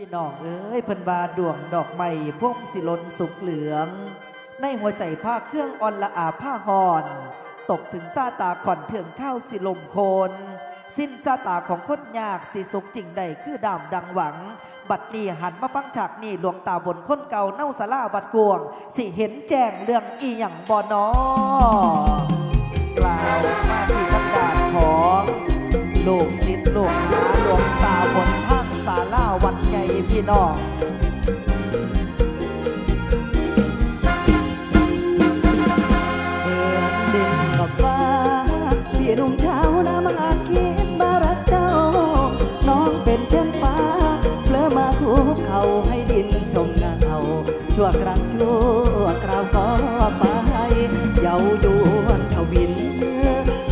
พี่น้องเอ้ยเพิ่นบาดวงดอกไม้พวกสิลนสุกเหลือง ในหัวใจผ้าเครื่องอ่อนละอาผ้าหอน ตกถึงซาตาขอนเถืองข้าวสิลมโคนสิ้นซาตาของคนยากสิสุกจริงใดคือดามดังหวัง บัดนี้หันมาฟังฉากนี้หลวงตาบนคนเก่าเน่าสาราบัดกวง สิเห็นแจ้งเรื่องอีหยังบ่นอกล่าวมาที่ทำการของ ลูกศิษย์ลูกหาหลวงตาบนทางศาลาวัดใหญ่พี่น้ พี่นุ่มเช้านะมังอาจคิดมารักเจ้าน้องเป็นเช่นฟ้าเพลอมาคุกเข่าให้ดินชมเงาชั่วครั้งชั่วคราวก็ไปเยาวยวนทวิน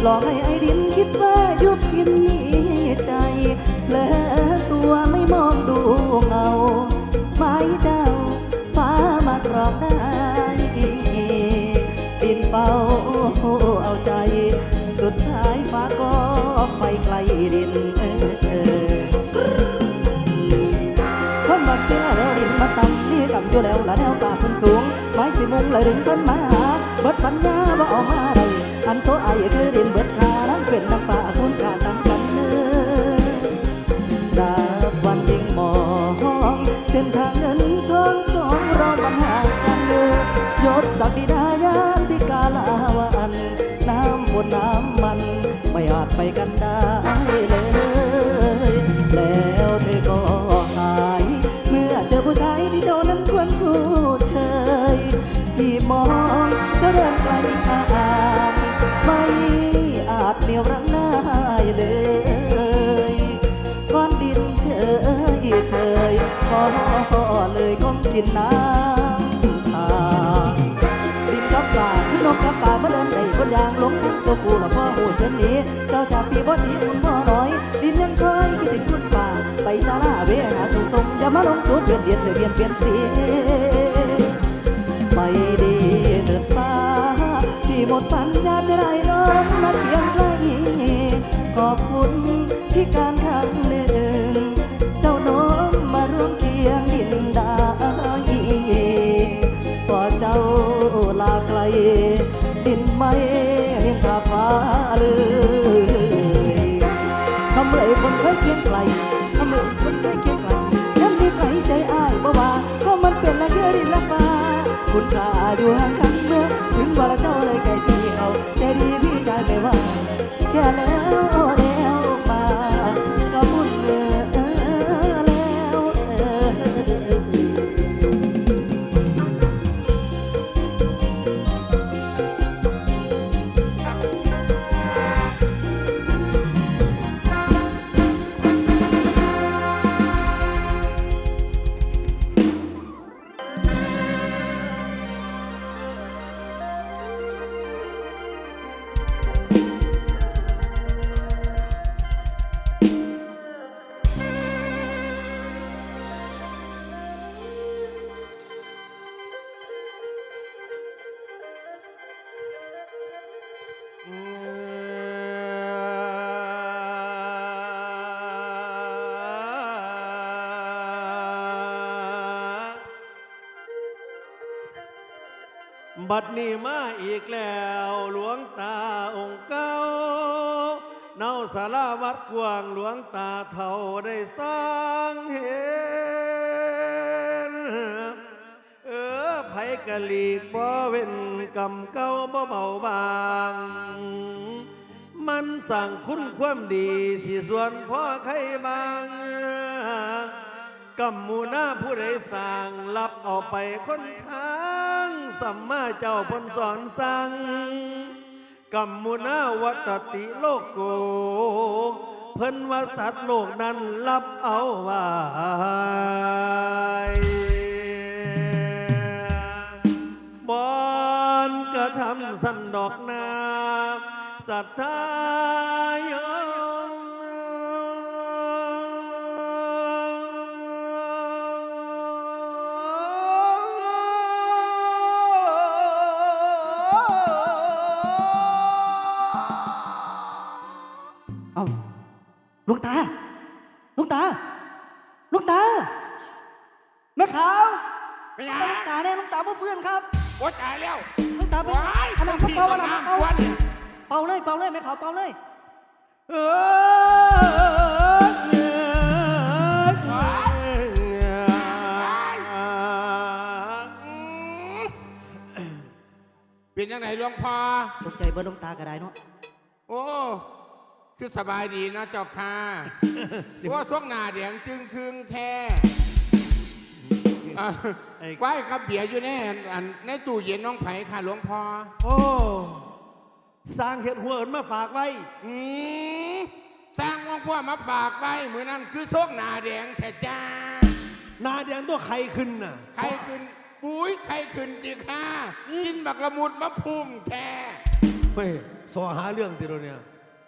หลอกให้ไอ้ดินคิดว่ายุบกินมีใจเพลอตัวม เงาไม้เจ้าฟ้ามากรอบได้ดินเป่าเอาใจ สุดท้ายฟ้าก็ไปไกลดินเออเออคนบักเสียแล้วดินมาต่ำนี่กำอยู่แล้วละแนวตาเพิ่นสูง ไม้สิมุงเลยดึงเพิ่นมาหาเบิดปัญญาว่าเอามาได้อันโตไอคือดินเบิด อยศศักดินายานที่กาลาวันน้ำบนน้ำมัน ไม่อาจไปกันได้เลยแล้วเธอก็หาย เมื่อเจอผู้ชายที่เจ้านั้นควรคู่เชยพี่มองเจ้าเดินไกลห่างไม่อาจเหนียวรั้งได้เลยก้อนดินเฉยเฉยก็เลยก้มกินน้ำ มาลงสูดเดือนเดียนเสียเปลี่ยนเปลี่ยนสีย บัดนี้มาอีกแล้วหลวงตาองค์เก่าเนาสาราวัดกวางหลวงตาเท่าได้สร้างเห็นเออไผกะลีกบ่เว้นกำเก่าบ่เบาบาง มันสั่งคุณความดีสิส่วนพ่อใครบางกำมูหน้าผู้ใดสั่งรับเอาไปคนทา สัมมาเจ้าพนสอนสั่งกำมูหน้าวัตติโลกโก เพิ่นว่าสัตว์โลกนั้นรับเอาไว้บอนกระทำสันดอกนาศรัทธาย เลยเป่าเลยไม่ขาเป่าเลยเออเป็นยังไงหลวงพ่อตกใจเบอร์หลวงตาก็ได้เนาะโอ้คือสบายดีนะเจ้าค่ะโอ้ช่วงหนาแดงจึงคืงแท้อะไว้กับเบียร์อยู่แน่อันในตู้เย็นน้องไผ่ค่ะหลวงพ่อโอ้ สร้างเห็ดหัวเอินมาฝากไว้ อืมสร้างหลวงพ่อมาฝากไว้มือนั้นคือช่วงหน้าแดงแท้จ้านาแดงตัวไข่ขึ้นน่ะ ใครขึ้นปุ้ยใครขึ้นจีค่ะกินบักละมุดมะพุ่มแท้เฮ้ยสอหาเรื่องติโรเนี่ย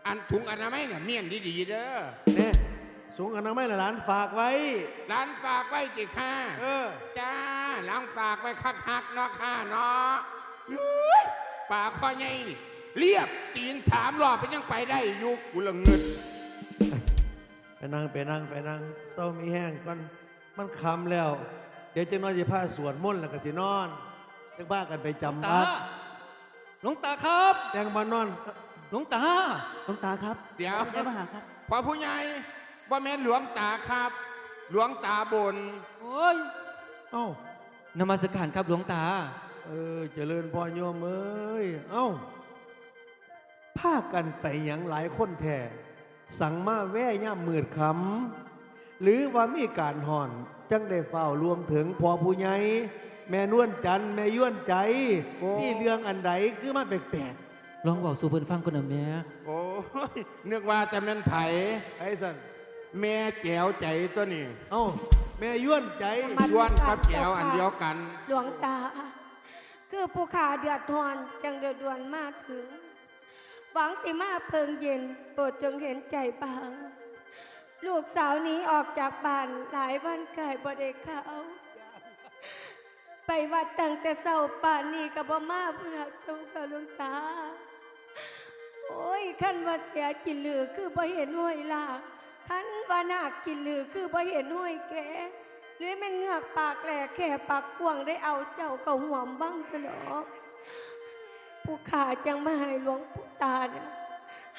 อันถุงอนามัยเนี่ยเมียนดีๆเด้อเนี่ยสูงอนามัยหลานฝากไว้ร้านฝากไว้จีค่ะเออจ้าล้างฝากไว้คักๆเนาะค่ะเนาะเฮ้ยป่าข้อใหญ่นี่ เรียบตีนสามรอบเป็นยังไปได้อยู่กูละเงินไปนั่งไปนั่งไปนั่งเศร้ามีแห้งก่อนมันคำแล้ว เดี๋ยวจะนอนจะผ้าสวดมนต์แล้วก็สินอนยังบ้ากันไปจำตาวัดหลวงตาครับ ยังมานอนหลวงตา หลวงตาครับเดี๋ยวได้มาหาครับ พอผู้ใหญ่ว่าแม่นหลวงตาครับ หลวงตาบน โอ้ยเอ้านมัสการครับหลวงตา เออเจริญพรโยมเอ้ยเอ้า พากันไปหยังหลายคนแท้สั่งมาแว่ย่ามมืดคำหรือว่ามีการห่อน จังได้เฝ้ารวมถึงพอผู้ใหญ่แม่นวลจันทร์แม่ย้วนใจโอ้นี่เรื่องอันใดคือมันแปลกลองบอกสู่เพิ่นฟังก่อนนะแม่โอ้ยนึกว่าจะแม่นไผๆไอ้สันแม่แก้วใจตัวนี้เอ้าแม่ย้วนใจย้วนกับแก้วอันเดียวกัน หลวงตา คือผู้ขาเดือดทอนจังเดือดดวนมาถึง หวังสิมาเพิงเย็นโปรดจงเห็นใจบาง ลูกสาวนี้ออกจากบ้านหลายวันไก่บ่ได้เขาไปวัดตั้งแต่เศร้าป่านนี้กับบ่มาเพื่อเจ้าค่ะหลวงตา โอ้ยขั้นว่าเสียจินลือคือบ่เห็นห้วยลากขั้นว่านาคกินลือคือบ่เห็นห้วยแกหรือแม่นเงือกปากแหลกแค่ปากกวางได้เอาเจ้าเข้าห่วมบ้างสนอกผู้ขาจังมาให้หลวงป ตาเนี่ย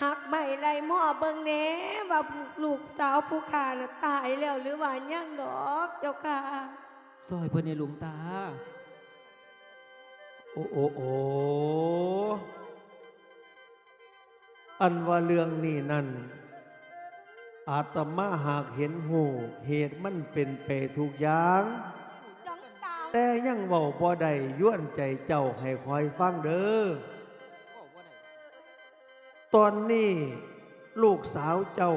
หักใหม่ไรหม้อเบิงแหน่ว่าลูกสาวผู้ขาน่ะตายแล้วหรือว่ายังดอกเจ้าค่ะ ซอยเพิ่นในหลวงตา โอ้โอ้โอ้อันว่าเรื่องนี้นั่น อาตมาหากเห็นหูเหตุมันเป็นไปทุกอย่างหลวงตาแต่ยังเว้าบ่ได้ย้วนใจเจ้าให้คอยฟังเด้อ ตอนนี้ลูกสาวเจ้า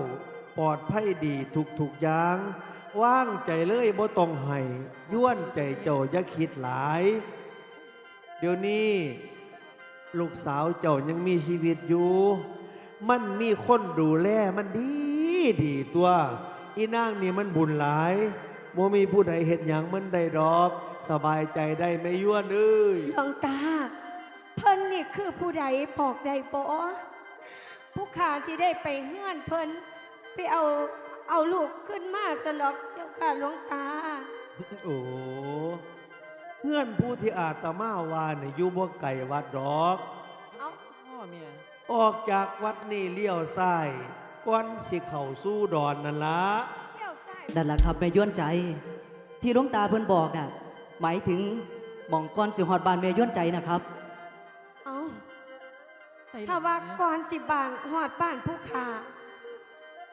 ปลอดภัยดีทุกๆอย่างว่างใจเลยบ่ต้องให้ย้วนใจเจ้าอย่าคิดหลาย เดี๋ยวนี้ ลูกสาวเจ้ายังมีชีวิตอยู่ มันมีคนดูแลมันดีดีตัว อีนางนี่มันบุญหลายบ่มีผู้ใดเห็นอย่างมันได้ดอก สบายใจได้ไม่ย้วนเอ้ยหลวงตา เพิ่นนี่คือผู้ใดบอกได้บ่ ผู้ขาที่ได้ไปเฮือนเพิ่นไปเอาเอาลูกขึ้นมาสนอกเจ้าค่ะหลวงตา โอ้เพื่อนผู้ที่อาตมาว่าเนี่ยอยู่บ่ไก่วัดดอก เอาพ่อเมียออกจากวัดนี่เลี้ยวซ้ายก่อนสิเข้าสู่ดอนนั่นละเที่ยวใส่นั่นแหละครับแม่ย้วนใจ ที่หลวงตาเพิ่นบอกน่ะหมายถึงหม่องก้อนสิหอดบานแม่ย้วนใจนะครับเอา ใส่ถ้าว่าแม่ก่อนสิบานหอดบ้านผู้ขา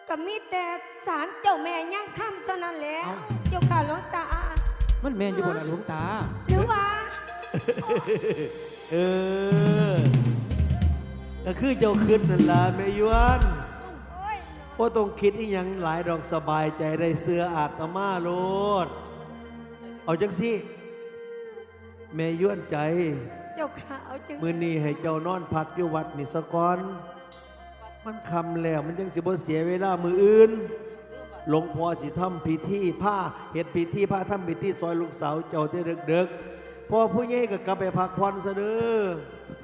ก็มีแต่สารเจ้าแม่ย่างค่ำเท่านั้นแหล้วเจ้าค่ะหลวงตา มันแม่นอยู่บ่ล่ะหลวงตา หรือว่า เออก็คือเจ้าคืนนั่นละแม่ยวนโอ้ยว่าต้องคิดอีหยังหลายดอกสบายใจได้เสื้ออาตมาโลด เอาจังสิแม่ยวนใจเจ้าค่ะเอาจึงมือนี้ให้เจ้านอนพักอยู่วัดนี่สะก่อน มันคำแล้วมันยังสิบ่เสียเวลามืออื่นหลวงพ่อสิทำพิธีผ้าเฮ็ดพิธีผ้าทำพิธีซอยลูกสาวเจ้าได้เดึกๆพอผู้ใหญ่ก็กลับไปพักผ่อนซะเด้อ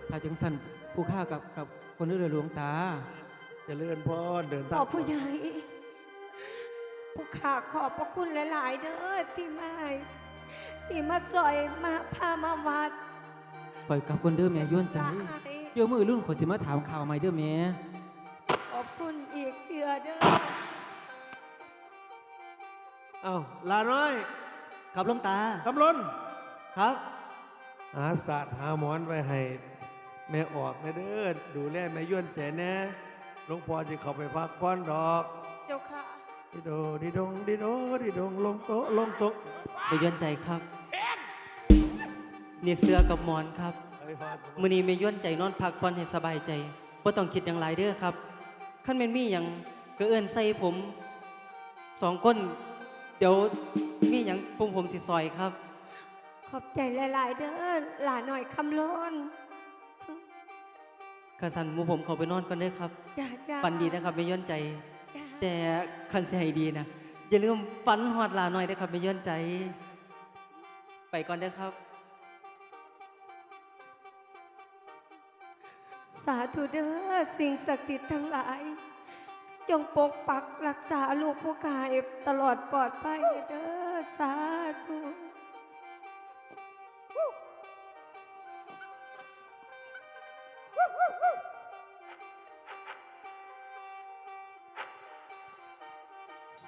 ถ้าจังสั่นผู้ฆ่ากับกับคนอื่นเลยหลวงตาเจะเลื่อนพ่อเดินขทาองผู้ใหญ่ผู้ขาขอบพระคุณหลาย ๆ เด้อที่มาให้ที่มาจอยมาพามาวัด คอยกลับคนเด้อแม่ย้วนใจตายเดี๋ยวมือรุ่นขอยสิมาถามข่าวใหม่เด้อแม่ขอบคุณอีกเถื่อเด้อเอาลาน้อยครับหลวงตากำลนครับ หาศาสตร์หาหมอนไว้ให้ แม่ออกนะเด้อดูแลแม่ย้วนใจแน่หลวงพ่อจะเข้าไปพักผ่อนดอกเจ้าค่ะ ดิโดดิดงดิโดดิดงลงโต๊ะลงโต๊ะ ไปย้อนใจครับ นี่เสื้อกับหมอนครับเฮ้ยพอดมื้อนี้แม่ย้อนใจนอนพักผ่อนให้สบายใจบ่ต้องคิดอย่างไรเด้อครับคันแม่นมีหยังก็เอิ้นใส่ผมสองคนเดี๋ยวมีหยังผมผมสิซอยครับ ขอบใจหลาย ๆ เด้อหลาหน่อยคำล้นข้าสันหมูผมเขาไปนอนกันเด้อครับจ้าจ้าฝันดีนะครับแม่ย้อนใจจ้าแต่คันสิให้ดีนะอย่าลืมฝันฮอดลาหน่อยนะครับแม่ย้อนใจ ไปก่อนเด้อครับ สาธุเด้อสิ่งศักดิ์สิทธิ์ทั้งหลาย จงปกปักรักษาลูกผู้กายตลอดปลอดภัยเด้อสาธุ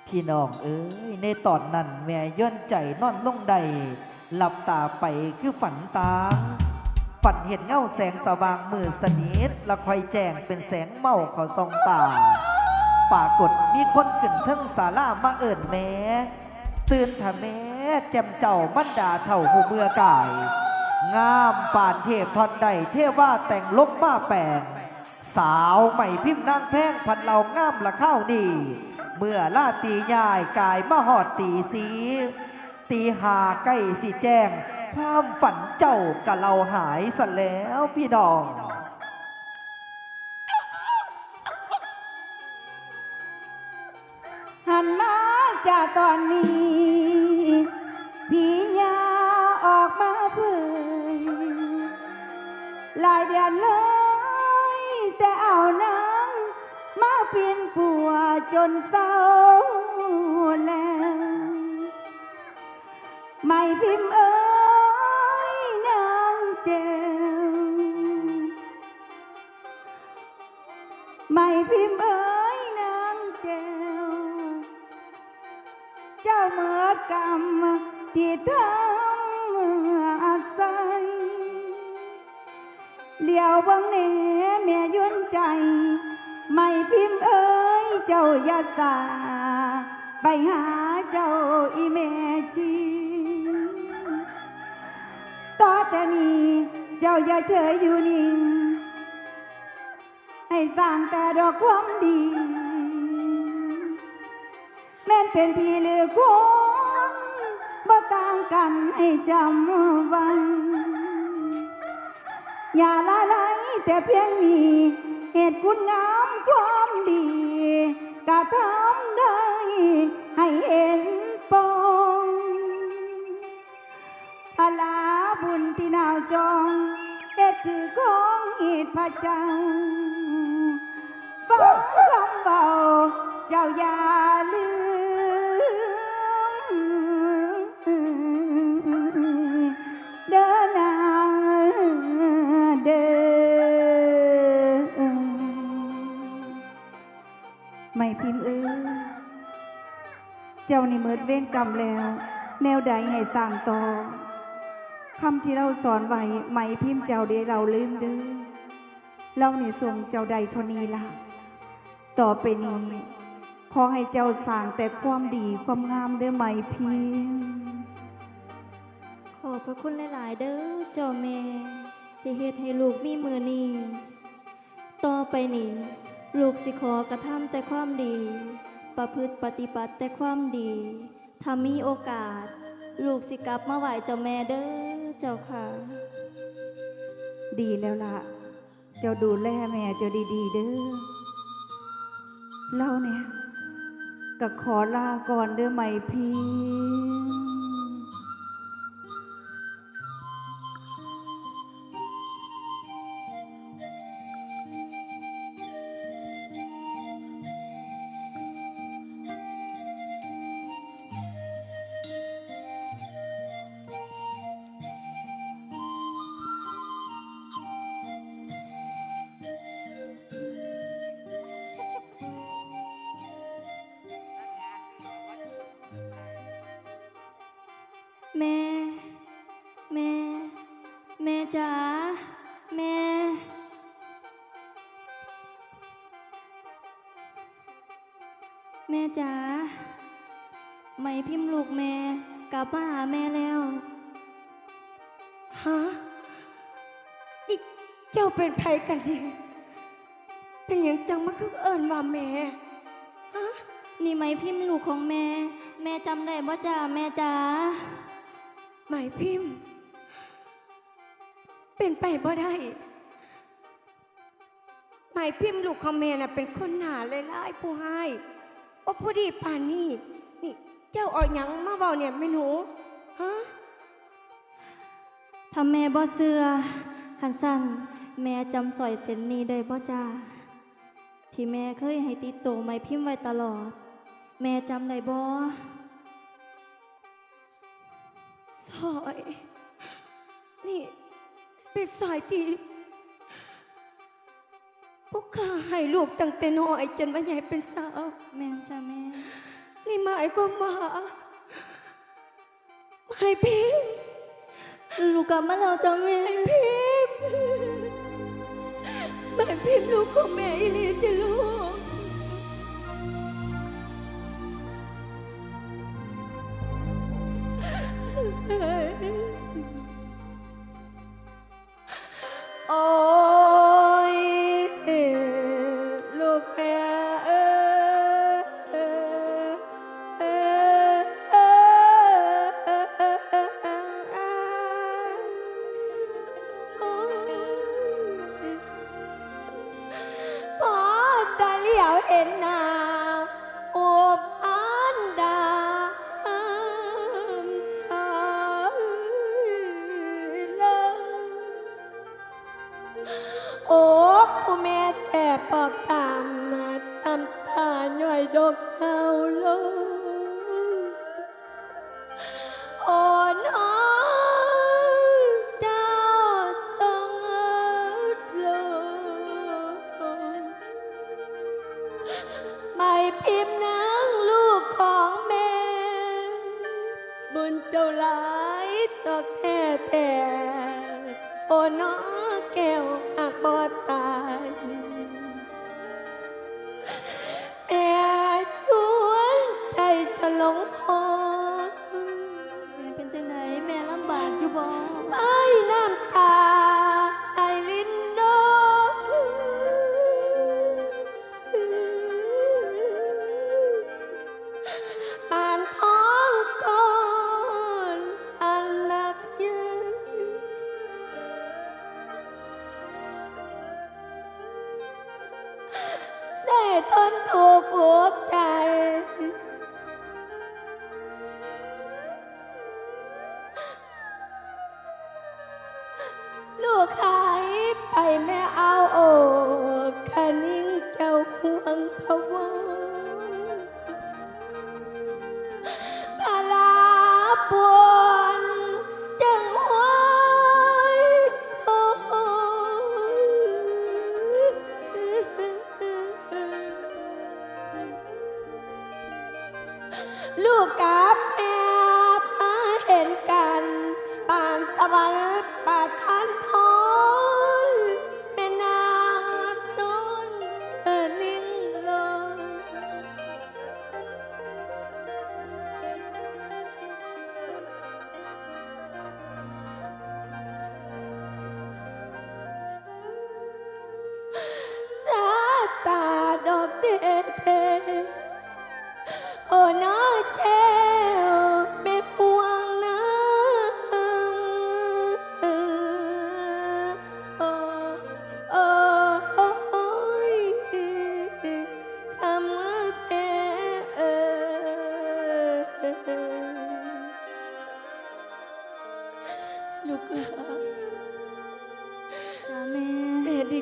พี่น้องเอ้ยในตอนนั้นแม่ย่นใจนอนลงใดหลับตาไปคือฝันตาม ฝันเห็นเงาแสงสว่างมือสนิทและคอยแจ้งเป็นแสงเมาเขาส่องตาปรากฏมีคนขึ้นเทิงศาลามาเอิ่นแม่ตื่นทะแม่แจมเจ้ามันดาเท่าหูเมื่อกาย งามป่านเทพทอนใดเทว่าแต่งลบมาแปลงสาวใหม่พิมพ์นางแพงพันเรางามละข้าวดี เมื่อลาตียายกายมาหอดตีสี ตีหาใกล้สิแจ้ง ความฝันเจ้ากับเราหายสแล้วพี่น้องหันมาจากตอนนี้พี่ยาออกมาเผยหลายเดือนเลย แต่เอานางมาเปลี่ยนปัวจนเศร้าแล้วไม่พิมพ์เอ ย่าสาไปหาเจ้าอีแม่ชีต่อแต่นี้เจ้าอย่าเฉยอยู่นิ่ง ให้สร้างแต่ดอกความดี แม่นเป็นพี่หรือคนบ่ต่างกันให้จำไว้อย่าละลายแต่เพียงนี้เหตุคุณงาม ทำได้ให้เห็นปองพลาบุญที่นาวจองเอ็ดถือของอิดพระเจ้า พิมพ์เอ้ยเจ้านี่เมิดเว้นกรรมแล้ว แนวใดให้สร้างต่อคำที่เราสอนไว้ไม่พิมพ์เจ้าเดีเราลืมเด้อเรานี่ทรงเจ้าใดทนีละต่อไปนี้ขอให้เจ้าสร้างแต่ความดีความงามเด้ไหมพิมพ์ขอบพระคุณหลาย ๆ เด้อเจ้าแม่ที่เฮ็ดให้ลูกมีมือนี้ต่อไปนี้ ลูกสิขอกระทำแต่ความดี ประพฤติปฏิบัติแต่ความดีถ้ามีโอกาส ลูกสิกลับมาไหวเจ้าแม่เด้อเจ้าค่ะ ดีแล้วล่ะ เจ้าดูแลแม่เจ้าดีๆ เด้อเราเนี่ยก็ขอลาก่อนเด้อไหมพิ แม่ แม่ แม่จ๋า แม่ แม่จ๋า ไม่พิมพ์ลูกแม่ กลับมาหาแม่แล้ว ฮะนี่เจ้าเป็นไผกันสิเป็นหยังจังมาคือเอิญว่าแม่ ฮะ นี่ไหมพิมพ์ลูกของแม่ แม่จำได้บ่จ้าแม่จ๋า หมายพิมพ์ เป็นไปบ่ได้ หมายพิมพ์ลูกของแม่น่ะเป็นคนหนาเลยล่ายผู้ให้ว่าผู้ดีป่านนี่นี่ เจ้าอาหยังมาเบาเนี่ยแม่หนูฮะถ้าแม่บ่เสือคันสั้นแม่จำสอยเส้นนี้ได้บ่จ้าที่แม่เคยให้ติดตัวไหมพิมพ์ไว้ตลอด แม่จำได้บ่ ซอย นี่เป็นซอยที่พวกข้าให้ลูกตั้งแต่น้อยจนมาใหญ่เป็นสาว แม่นจ้าแม่ นี่หมายความว่าหมายพิมลูกกลับมาแล้วจ้าแม่พิมพ์หมายพิมลูกของแม่อีลีจะลูก นถูกหัวใจ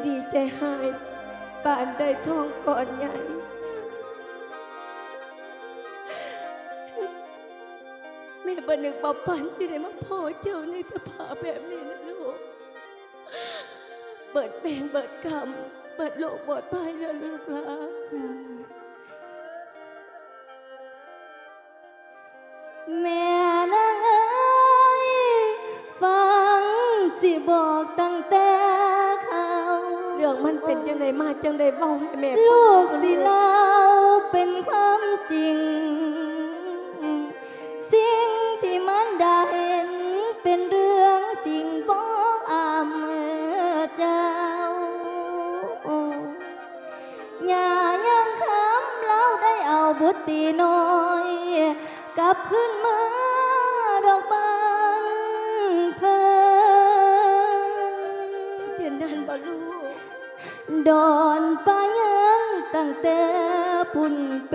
ดีๆ ใจหายป่านได้ทองก่อนใหญ่ แม่บันึกบ่ปันที่ได้มาพ่อเจ้าในสภาพแบบนี้นะลูก เบิดเบนเบิดกรรมเบิดโลกเบิดภัยแล้วลูกลานจ้าแม่ รื่องมันเป็นจังไดมาจังไดเว้าให้แม่ฟังลูกสิเล่าเป็นความจริง สิ่งที่มันได้เห็นเป็นเรื่องจริงบ่อามเจ้าอย่ายังคำเล่าได้เอาบุตรีน้อย กลับขึ้นมา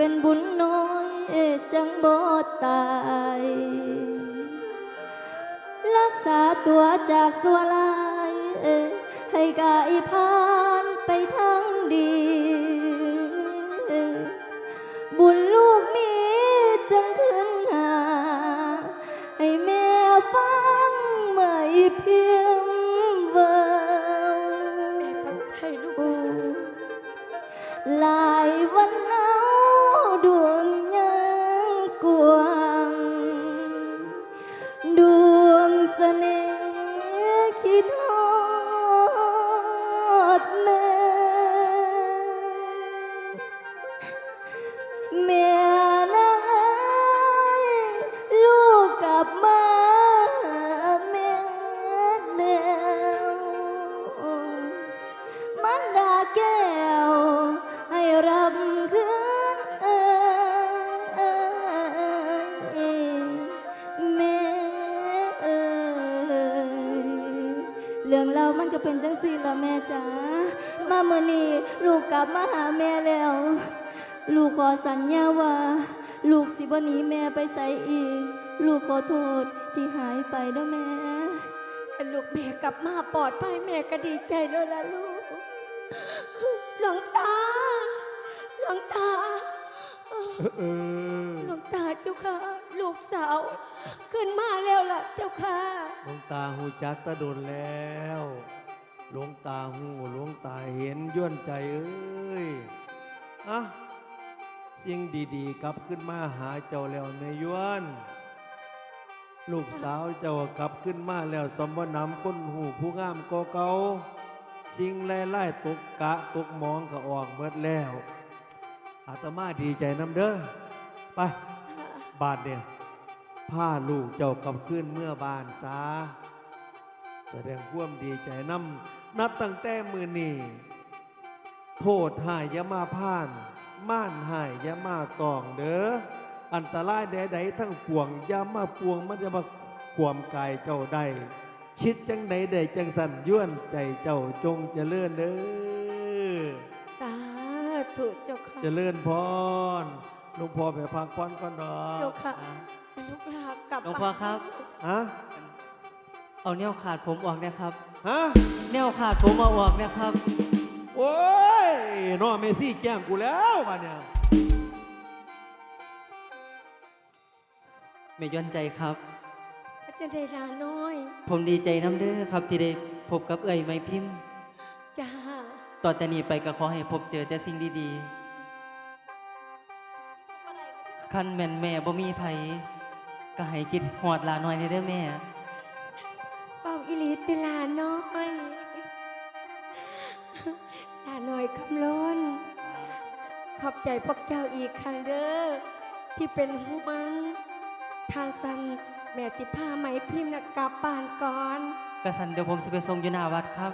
เป็นบุญน้อยจังบ่ตาย รักษาตัวจากสัวลายให้กายพานไปทางดี บุญลูกมีจังขึ้นหา ให้แม่ฟังไม่เพียงเว่าแม่ทั้งไทยลูกหลายวัน แม่จ๋ามาเมื่อนี้ลูกกลับมาหาแม่แล้ว ลูกขอสัญญาว่า ลูกสิบหนีแม่ไปใส่อีก ลูกขอโทษที่หายไปนะแม่ลูกแม่กลับมาปลอดภัยแม่ก็ดีใจแล้วล่ะลูกหลวงตาหลวงตาเออหลวงตาเจ้าค่ะ ลูกสาว ขึ้นมาแล้วล่ะเจ้าค่ะหลวงตาหูจักตะโดนแล้ว หลวงตาหูหลวงตาเห็นย่วนใจเอ้ยอะสิ่งดีๆกลับขึ้นมาหาเจ้าแล้วในย้วน ลูกสาวเจ้ากลับขึ้นมาแล้วสมบนำคนหูผู้งามก็เกาสิ่งไล่ๆตกกะตกมองก็ออกเบิดแล้วอาตมาดีใจน้ำเด้อไป บาทเนี่ยพาลูกเจ้ากลับขึ้นเมื่อบานซาแสดงความดีใจน้ำ นับตั้งแต่มือนี้โทษหายอยามาพ่าน ม่านหายอยามาตองเด้ออันตรายใดๆทั้งปวงอยามาปวงมันจะมาความกายเจ้าได้ชิดจังไหนได้จังสันย้วนใจเจ้าจงเจริญเด้อสาธุเจ้าค่ะเจริญพรหลวงพ่อไปพักผ่อนก่อนดอเจ้ากค่ะไปลูกลากลับหลวงพ่อครับฮะเอาแนวขาดผมออกนะครับ ฮะ แนวขาดผมเอาออกนะครับ โอ้ยน้อเมซี่แกล้งกูแล้วบ้านเนี่ยไม่ย้อนใจครับ อาจารย์ได้ลาน้อย ผมดีใจน้ำเด้อครับที่ได้พบกับเอ่ยไม้พิมพ์จ้า ต่อแต่นี้ไปก็ขอให้พบเจอแต่สิ่งดีๆคันแม่นแม่บ่มีไผก็ให้คิดหอดหลาน้อยในเด้อแม่ เป่าอิลีติลาน้อยลาน้อยคำล้น ขอบใจพวกเจ้าอีกครั้งเด้อที่เป็นห่วงทางสันแม่สิพาไหมพิมพ์นะกลับบ้านก่อนกระสันเดี๋ยวผมสิไปส่งอยู่หน้าวัดครับ